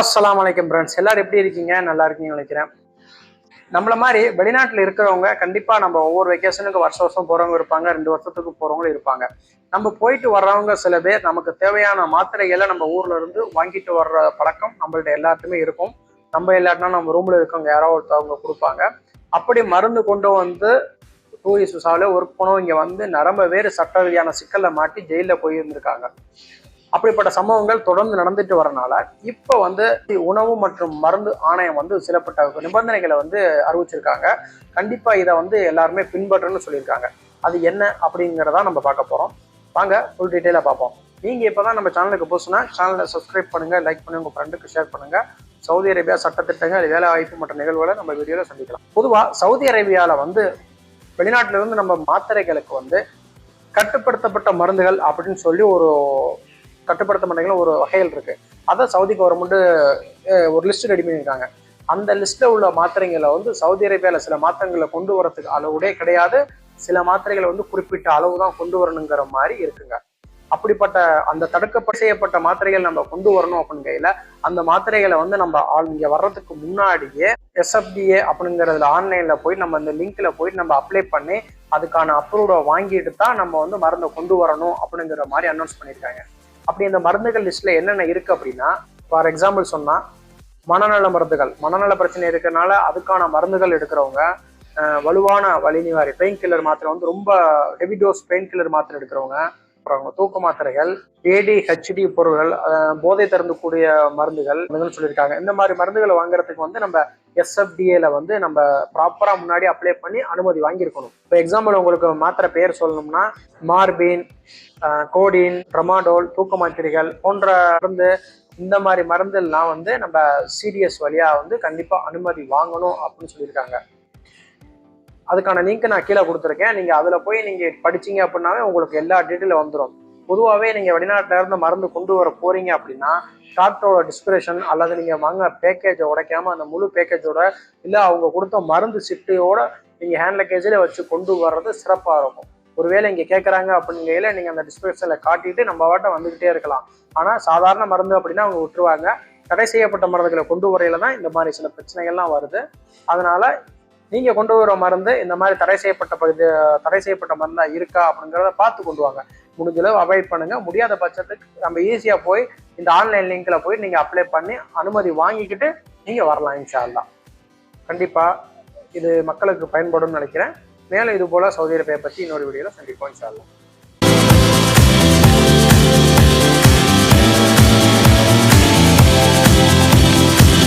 அஸ்லாம் வலைக்கம் ஃப்ரெண்ட்ஸ் எல்லாரும் எப்படி இருக்கீங்க? நல்லா இருக்கீங்கன்னு நினைக்கிறேன். நம்மள மாதிரி வெளிநாட்டில் இருக்கிறவங்க கண்டிப்பாக நம்ம ஒவ்வொரு வெக்கேஷனுக்கு வருஷம் வருஷம் போகிறவங்க இருப்பாங்க. ரெண்டு வருஷத்துக்கு போகிறவங்களும் இருப்பாங்க. நம்ம போயிட்டு வர்றவங்க சில பேர் நமக்கு தேவையான மாத்திரைகளை நம்ம ஊர்ல இருந்து வாங்கிட்டு வர்ற பழக்கம் நம்மள்ட்ட எல்லாத்துக்குமே இருக்கும். நம்ம இல்லாட்டினா நம்ம ரூம்ல இருக்கவங்க யாரோ ஒருத்தவங்க கொடுப்பாங்க. அப்படி மருந்து கொண்டு வந்து டூரிஸ்ட் விசாவில் ஒர்க் பண்ணவும் இங்கே வந்து நரம்ப வேறு சட்ட ரீதியான சிக்கலில் மாட்டி ஜெயிலில் போயிருந்திருக்காங்க. அப்படிப்பட்ட சம்பவங்கள் தொடர்ந்து நடந்துட்டு வரனால இப்போ வந்து உணவு மற்றும் மருந்து ஆணையம் வந்து சிலப்பட்ட நிபந்தனைகளை வந்து அறிவிச்சிருக்காங்க. கண்டிப்பா இதை வந்து எல்லாருமே பின்பற்றணும்னு சொல்லியிருக்காங்க. அது என்ன அப்படிங்கிறதா நம்ம பார்க்க போறோம். வாங்க ஃபுல் டீட்டெயிலாக பார்ப்போம். நீங்கள் இப்போ தான் நம்ம சேனலுக்கு புதுசுனா சேனலை சப்ஸ்கிரைப் பண்ணுங்க லைக் பண்ணுங்க உங்கள் ஃப்ரெண்டுக்கு ஷேர் பண்ணுங்கள் சவுதி அரேபியா சட்டத்திட்டங்கள் வேலை வாய்ப்பு மற்ற நிகழ்வுகளை நம்ம வீடியோவில் சந்திக்கலாம். பொதுவாக சவுதி அரேபியாவில் வந்து வெளிநாட்டிலிருந்து நம்ம மாத்திரைகளுக்கு வந்து கட்டுப்படுத்தப்பட்ட மருந்துகள் அப்படின்னு சொல்லி ஒரு கட்டுப்படுத்த மாட்டேங்கிற ஒரு வகைகள் இருக்கு. அதை சவுதி கவர்மெண்ட் ஒரு லிஸ்ட் ரெடி பண்ணியிருக்காங்க. அந்த லிஸ்ட்ல உள்ள மாத்திரைகளை வந்து சவுதி அரேபியால சில மாத்திரங்களை கொண்டு வரதுக்கு அளவுடே கிடையாது. சில மாத்திரைகளை வந்து குறிப்பிட்ட அளவு தான் கொண்டு வரணுங்கிற மாதிரி இருக்குங்க. அப்படிப்பட்ட அந்த தடுக்க செய்யப்பட்ட மாத்திரைகள் நம்ம கொண்டு வரணும் அப்படிங்கையில அந்த மாத்திரைகளை வந்து நம்ம ஆள் இங்க வர்றதுக்கு முன்னாடியே எஸ்எஃப்டிஏ அப்படிங்கிறதுல ஆன்லைன்ல போய் நம்ம இந்த லிங்க்ல போய் நம்ம அப்ளை பண்ணி அதுக்கான அப்ரூவை வாங்கிட்டு தான் நம்ம வந்து மருந்தை கொண்டு வரணும் அப்படிங்கிற மாதிரி அனௌன்ஸ் பண்ணியிருக்காங்க. அப்படி அந்த மருந்துகள் லிஸ்ட்ல என்னென்ன இருக்கு அப்படின்னா ஃபார் எக்ஸாம்பிள் சொன்னா மனநல மருந்துகள். மனநல பிரச்சனை இருக்கிறனால அதுக்கான மருந்துகள் எடுக்கிறவங்க வலுவான வலி நிவாரி பெயின் கில்லர் மாத்திரை வந்து ரொம்ப ஹெவி டோஸ் பெயின் கில்லர் மாத்திரை எடுக்கிறவங்க அப்புறம் தூக்க மாத்திரைகள் ஏடிஹெச்டி பொருள்கள் போதை தருந்தக்கூடிய மருந்துகள் சொல்லியிருக்காங்க. இந்த மாதிரி மருந்துகளை வாங்குறதுக்கு வந்து நம்ம எஸ்எஃப்டிஏல வந்து நம்ம ப்ராப்பரா முன்னாடி அப்ளை பண்ணி அனுமதி வாங்கியிருக்கணும். இப்போ எக்ஸாம்பிள் உங்களுக்கு மாத்திரை பேர் சொல்லணும்னா மார்பின் கோடின் ட்ரமாடோல் தூக்க மாத்திரைகள் போன்ற மருந்து இந்த மாதிரி மருந்தெல்லாம் வந்து நம்ம சிடிஎஸ் வழியா வந்து கண்டிப்பா அனுமதி வாங்கணும் அப்படின்னு சொல்லியிருக்காங்க. அதுக்கான லிங்க் நான் கீழே கொடுத்துருக்கேன். நீங்கள் அதில் போய் நீங்கள் படிச்சீங்க அப்படின்னாவே உங்களுக்கு எல்லா டீட்டெயிலும் வந்துடும் பொதுவாகவே நீங்கள் வெளிநாட்டில் இருந்து மருந்து கொண்டு வர போகிறீங்க அப்படின்னா டாக்டரோட டிஸ்கிரிப்ஷன் அல்லது நீங்கள் வாங்க பேக்கேஜை உடைக்காமல் அந்த முழு பேக்கேஜோட இல்லை அவங்க கொடுத்த மருந்து சிட்டியோட நீங்கள் ஹேண்ட் லக்கேஜில் வச்சு கொண்டு வர்றது சிறப்பாக இருக்கும். ஒருவேளை இங்கே கேட்குறாங்க அப்படிங்கையில நீங்கள் அந்த டிஸ்கிரிப்ஷனில் காட்டிட்டு நம்ம வாட்ட வந்துகிட்டே இருக்கலாம். ஆனால் சாதாரண மருந்து அப்படின்னா அவங்க விட்டுருவாங்க. தடை செய்யப்பட்ட மருந்துகளை கொண்டு வரையில தான் இந்த மாதிரி சில பிரச்சனைகள்லாம் வருது. அதனால நீங்க கொண்டு வர மருந்து இந்த மாதிரி தடை செய்யப்பட்ட பகுதி தடை செய்யப்பட்ட மருந்தா இருக்கா அப்படிங்கிறத பார்த்து கொண்டு வாங்க. முடிஞ்சளவு அவாய்ட் பண்ணுங்க. முடியாத பட்சத்துக்கு நம்ம ஈஸியா போய் இந்த ஆன்லைன் லிங்க்ல போய் நீங்க அப்ளை பண்ணி அனுமதி வாங்கிக்கிட்டு நீங்க வரலாம் இன்ஷால்லாம் கண்டிப்பா இது மக்களுக்கு பயன்படும் நினைக்கிறேன். மேலும் இது போல சவுதி அரேபியா பத்தி இன்னொரு வீடியோல சந்திப்போம் இன்ஷால்லாம்